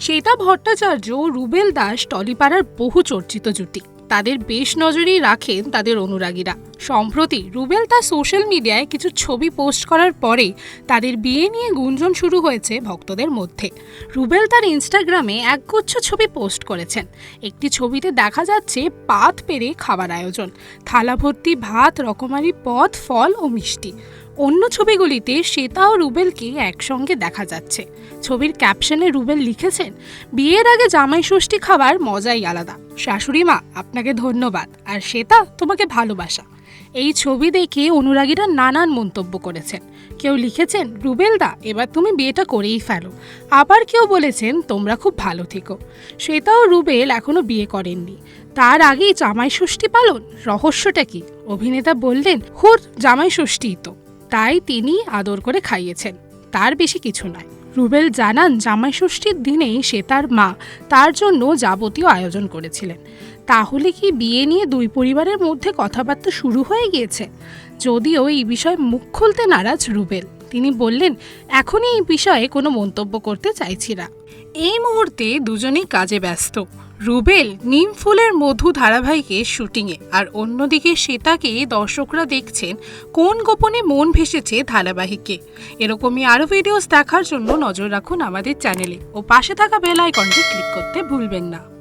শ্বেতা ভট্টাচার্য ও রুবেল দাস টলিপাড়ার বহু চর্চিত জুটি। তাদের বেশ নজরেই রাখেন তাদের অনুরাগীরা। সম্প্রতি রুবেল তার সোশ্যাল মিডিয়ায় কিছু ছবি পোস্ট করার পরে তাদের বিয়ে নিয়ে গুঞ্জন শুরু হয়েছে ভক্তদের মধ্যে। রুবেল তার ইনস্টাগ্রামে একগুচ্ছ ছবি পোস্ট করেছেন। একটি ছবিতে দেখা যাচ্ছে পাত পেরে খাবার আয়োজন, থালা ভর্তি ভাত, রকমারি পদ, ফল ও মিষ্টি। অন্য ছবিগুলিতে শ্বেতা ও রুবেলকে একসঙ্গে দেখা যাচ্ছে। ছবির ক্যাপশনে রুবেল লিখেছেন, বিয়ের আগে জামাই ষষ্ঠী খাবার মজাই আলাদা। শাশুড়ি মা, আপনাকে ধন্যবাদ। আর শ্বেতা, তোমাকে ভালোবাসা। এই ছবি দেখে অনুরাগীরা নানান মন্তব্য করেছেন। কেউ লিখেছেন, রুবেল দা, এবার তুমি বিয়েটা করেই ফেলো। আবার কেউ বলেছেন, তোমরা খুব ভালো থেকো। শ্বেতা ও রুবেল এখনও বিয়ে করেননি। তার আগেই জামাই ষষ্ঠী পালন। রহস্যটা কি? অভিনেতা বললেন, হুর, জামাই ষষ্ঠীই তো। তাই তিনি আদর করে খাইয়েছেন। তার বেশি কিছু নয়। রুবেল জানান, জামাই ষষ্ঠীর দিনেই সে তার মা, তার জন্য যাবতীয় আয়োজন করেছিলেন। তাহলে কি বিয়ে নিয়ে দুই পরিবারের মধ্যে কথাবার্তা শুরু হয়ে গিয়েছে? যদিও এই বিষয়ে মুখ খুলতে নারাজ রুবেল। তিনি বললেন, এখনই এই বিষয়ে কোনো মন্তব্য করতে চাইছি না। এই মুহূর্তে দুজনেই কাজে ব্যস্ত। রুবেল নিম ফুলের মধু ধারাবাহিকের শুটিংয়ে, আর অন্যদিকে শ্বেতাকে দর্শকরা দেখছেন কোন গোপনে মন ভেসেছে ধারাবাহিকে এরকমই আরও ভিডিওস দেখার জন্য নজর রাখুন আমাদের চ্যানেলে ও পাশে থাকা বেল আইকনটি ক্লিক করতে ভুলবেন না।